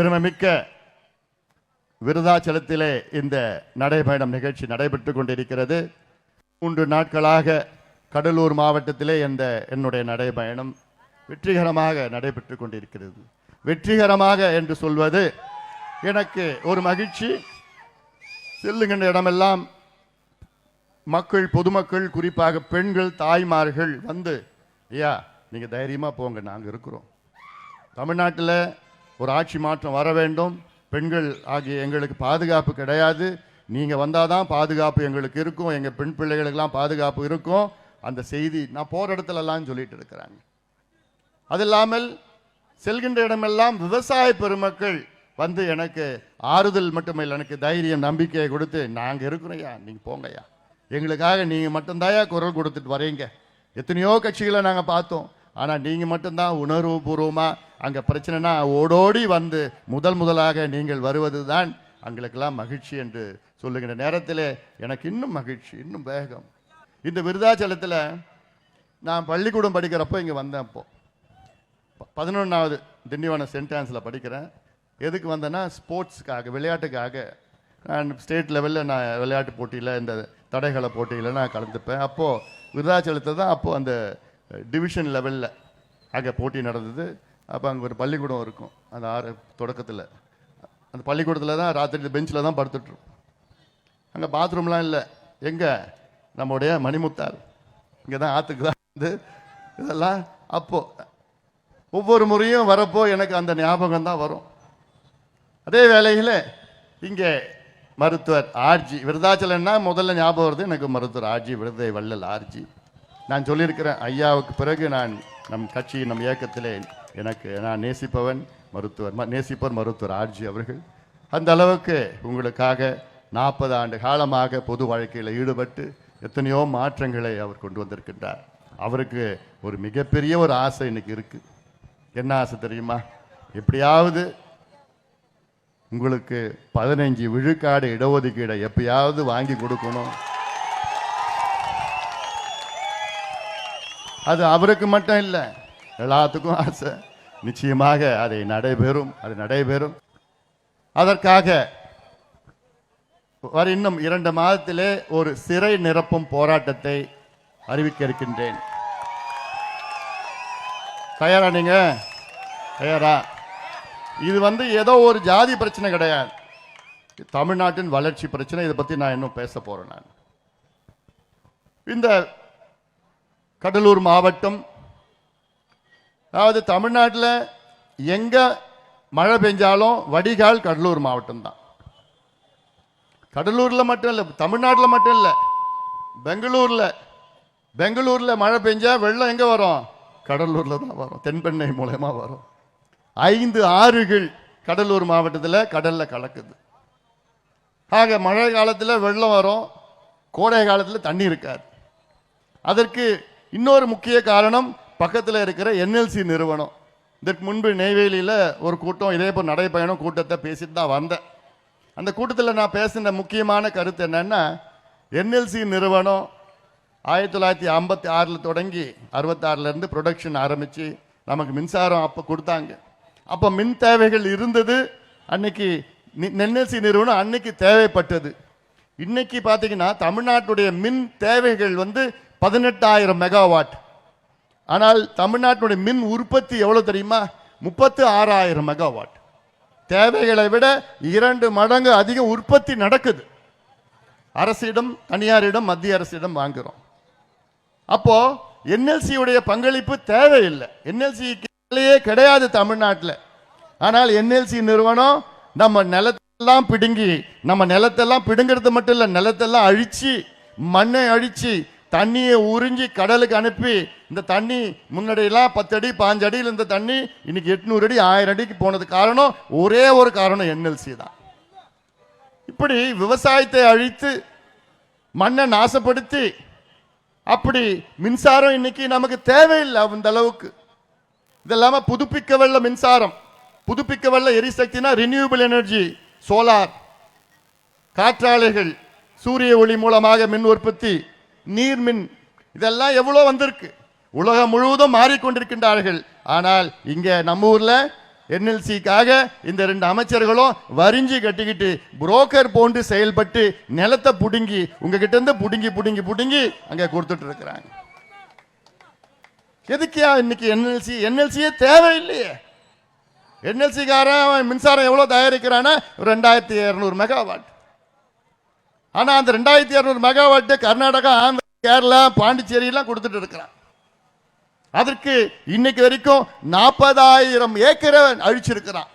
பெருமைமிக்க விருதாச்சலத்திலே இந்த நடைபயணம் நிகழ்ச்சி நடைபெற்று கொண்டிருக்கிறது. மூன்று நாட்களாக கடலூர் மாவட்டத்திலே இந்த என்னுடைய நடைபயணம் வெற்றிகரமாக நடைபெற்று கொண்டிருக்கிறது. வெற்றிகரமாக என்று சொல்வது எனக்கு ஒரு மகிழ்ச்சி. செல்லுகின்ற இடமெல்லாம் மக்கள் பொதுமக்கள் குறிப்பாக பெண்கள் தாய்மார்கள் வந்து ஐயா நீங்கள் தைரியமாக போங்க நாங்கள் இருக்கிறோம். தமிழ்நாட்டில் ஒரு ஆட்சி மாற்றம் வர வேண்டும். பெண்கள் ஆகிய எங்களுக்கு பாதுகாப்பு கிடையாது. நீங்கள் வந்தால் தான் பாதுகாப்பு எங்களுக்கு இருக்கும். எங்கள் பெண் பிள்ளைகளுக்கெல்லாம் பாதுகாப்பு இருக்கும். அந்த செய்தி நான் போகிற இடத்துலலாம் சொல்லிட்டு இருக்கிறாங்க. அது இல்லாமல் செல்கின்ற இடமெல்லாம் விவசாய பெருமக்கள் வந்து எனக்கு ஆறுதல் மட்டுமில்லை எனக்கு தைரியம் நம்பிக்கையை கொடுத்து நாங்கள் இருக்கிறோம்யா நீங்கள் போங்கய்யா. எங்களுக்காக நீங்கள் மட்டும்தாயா குரல் கொடுத்துட்டு வரீங்க. எத்தனையோ கட்சிகளை நாங்கள் பார்த்தோம். ஆனால் நீங்கள் மட்டும்தான் உணர்வுபூர்வமாக அங்கே பிரச்சனைனா ஓடோடி வந்து முதல் முதலாக நீங்கள் வருவது தான் எங்களுக்கெல்லாம் மகிழ்ச்சி என்று சொல்லுகின்ற நேரத்தில் எனக்கு இன்னும் மகிழ்ச்சி இன்னும் வேகம். இந்த விருதாச்சலத்தில் நான் பள்ளிக்கூடம் படிக்கிறப்போ இங்கே வந்தேன் அப்போது பதினொன்றாவது திண்டிவனம் சென்ட் ஆன்ஸில் படிக்கிறேன். எதுக்கு வந்தேன்னா ஸ்போர்ட்ஸுக்காக விளையாட்டுக்காக. நான் ஸ்டேட் லெவலில் நான் விளையாட்டு போட்டியில் இந்த தடைகள போட்டியில் நான் கலந்துப்பேன். அப்போது விருதாச்சலத்தில் தான் அப்போது அந்த டிவிஷன் லெவலில் அங்கே போட்டி நடந்தது. அப்போ அங்கே ஒரு பள்ளிக்கூடம் இருக்கும். அந்த ஆறு தொடக்கத்தில். அந்த பள்ளிக்கூடத்தில் தான் ராத்திரி பெஞ்சில் தான் படுத்துட்ருக்கோம். அங்கே பாத்ரூம்லாம் இல்லை. எங்கே? நம்முடைய மணிமுத்தார் இங்கே தான் ஆற்றுக்கு தான் வந்து இதெல்லாம் அப்போது ஒவ்வொரு முறையும் வரப்போ எனக்கு அந்த ஞாபகம் தான் வரும். அதே வேளையில் இங்கே மருத்துவர் ஆர்ஜி விருதாச்சலன்னா முதல்ல ஞாபகம் வருது. எனக்கு மருத்துவர் ஆர்ஜி விருதை வள்ளல் ஆர்ஜி நான் சொல்லியிருக்கிறேன் ஐயாவுக்கு பிறகு நான் நம் கட்சி நம் இயக்கத்திலே எனக்கு நான் நேசிப்பவன் மருத்துவர் நேசிப்பவர் மருத்துவர் ஆர்ஜி அவர்கள். அந்த அளவுக்கு உங்களுக்காக நாற்பது ஆண்டு காலமாக பொது வாழ்க்கையில் ஈடுபட்டு எத்தனையோ மாற்றங்களை அவர் கொண்டு வந்திருக்கின்றார். அவருக்கு ஒரு மிகப்பெரிய ஒரு ஆசை இன்னைக்கு இருக்குது என்ன ஆசை தெரியுமா? எப்படியாவது உங்களுக்கு பதினைஞ்சு விழுக்காடு இடஒதுக்கீடை எப்பயாவது வாங்கி கொடுக்கணும். அது அவருக்கு மட்டும் இல்லை எல்லாத்துக்கும் ஆசை. நிச்சயமாக அதை நடைபெறும் அது நடைபெறும். அதற்காக வர இன்னும் இரண்டு மாதத்திலே ஒரு சிறை நிரப்பும் போராட்டத்தை அறிவிக்க இருக்கின்றேன் தயாரா நீங்க? தயாரா? இது வந்து ஏதோ ஒரு ஜாதி பிரச்சனை கிடையாது. தமிழ்நாட்டின் வளர்ச்சி பிரச்சனை இதை பத்தி நான் இன்னும் பேச போறேன் நான். இந்த கடலூர் மாவட்டம். அதாவது தமிழ்நாட்டில் எங்கே மழை பெஞ்சாலும் வடிகால் கடலூர் மாவட்டம் தான். கடலூரில் மட்டும் இல்லை தமிழ்நாட்டில் மட்டும் இல்லை பெங்களூரில் பெங்களூரில் மழை பெஞ்சால் வெள்ளம் எங்கே வரும்? கடலூரில் தான் வரும் தென்பெண்ணை மூலயமா வரும். ஐந்து ஆறுகள் கடலூர் மாவட்டத்தில் கடலில் கலக்குது. ஆக மழை காலத்தில் வெள்ளம் வரும் கோடை காலத்தில் தண்ணி இருக்காது. அதற்கு இன்னொரு முக்கிய காரணம் பக்கத்தில் இருக்கிற என்எல்சி நிறுவனம். இதற்கு முன்பு நெய்வேலியில் ஒரு கூட்டம் இதே போல் நடைபயணம் கூட்டத்தை பேசிட்டு தான் வந்தேன். அந்த கூட்டத்தில் நான் பேசின முக்கியமான கருத்து என்னென்னா என்எல்சி நிறுவனம் ஆயிரத்தி தொள்ளாயிரத்தி ஐம்பத்தி ஆறில் தொடங்கி அறுபத்தாறுலேருந்து ப்ரொடக்ஷன் ஆரம்பித்து நமக்கு மின்சாரம் அப்போ கொடுத்தாங்க. அப்போ மின் தேவைகள் இருந்தது அன்னைக்கு என்எல்சி நிறுவனம் அன்னைக்கு தேவைப்பட்டது. இன்னைக்கு பார்த்தீங்கன்னா தமிழ்நாட்டுடைய மின் தேவைகள் வந்து பதினெட்டாயிரம் மெகாவாட் ஆனால் தமிழ்நாட்டினுடைய மின் உற்பத்தி எவ்வளோ தெரியுமா? முப்பத்து ஆறாயிரம் மெகாவாட் தேவைகளை விட இரண்டு மடங்கு அதிக உற்பத்தி நடக்குது. அரசிடம் தனியாரிடம் மத்திய அரசிடம் வாங்குகிறோம் அப்போ என்எல்சியுடைய பங்களிப்பு தேவையில்லை. என்எல்சி கிடையாது தமிழ்நாட்டில். ஆனால் என்எல்சி நிறுவனம் நம்ம நிலத்தெல்லாம் பிடுங்கி நம்ம நிலத்தெல்லாம் பிடுங்கிறது மட்டும் இல்லை நிலத்தெல்லாம் அழிச்சு மண்ணை அழிச்சு தண்ணியை உறிஞ்சி கடலுக்கு அனுப்பி இந்த தண்ணி முன்னாடியெல்லாம் பத்து அடி பாஞ்சு அடியில் இந்த தண்ணி இன்னைக்கு எட்நூறு அடி ஆயிரம் அடிக்கு போனது காரணம் ஒரே ஒரு காரணம் என்எல்சி தான். இப்படி விவசாயத்தை அழித்து மண்ணை நாசப்படுத்தி அப்படி மின்சாரம் இன்னைக்கு நமக்கு தேவையில்லை அந்த அளவுக்கு. இதெல்லாம புதுப்பிக்க வல்ல மின்சாரம். புதுப்பிக்க வல்ல எரிசக்தினா ரினியூபிள் எனர்ஜி சோலார் காற்றாலைகள் சூரிய ஒளி மூலமாக மின் உற்பத்தி. நீர்மின் இதெல்லாம் எவ்வளோ வந்திருக்கு? உலகம் முழுவதும் மாறிக்கொண்டிருக்கின்றார்கள். ஆனால் இங்கே நம்ம ஊரில் என்எல்சிக்காக இந்த ரெண்டு அமைச்சர்களும் வரிஞ்சு கட்டிக்கிட்டு புரோக்கர் போன்று செயல்பட்டு நிலத்தை பிடுங்கி உங்ககிட்ட இருந்து பிடுங்கி பிடுங்கி அங்கே அங்க கொடுத்துட்டு இருக்கிறாங்க எதுக்கியா இன்னைக்கு என்எல்சி? என்எல்சியே தேவையில்லையே. என்எல்சிக்காரன் அவன் மின்சாரம் எவ்வளோ தயாரிக்கிறானா ரெண்டாயிரத்தி இருநூறு மெகாவாட். ஆனா அந்த ரெண்டாயிரத்தி இரநூறு மெகாவாட்டு கர்நாடகா ஆந்திரா கேரளா பாண்டிச்சேரியெல்லாம் கொடுத்துட்டு இருக்கிறான். அதற்கு இன்னைக்கு வரைக்கும் நாற்பதாயிரம் ஏக்கரை அழிச்சிருக்கிறான்.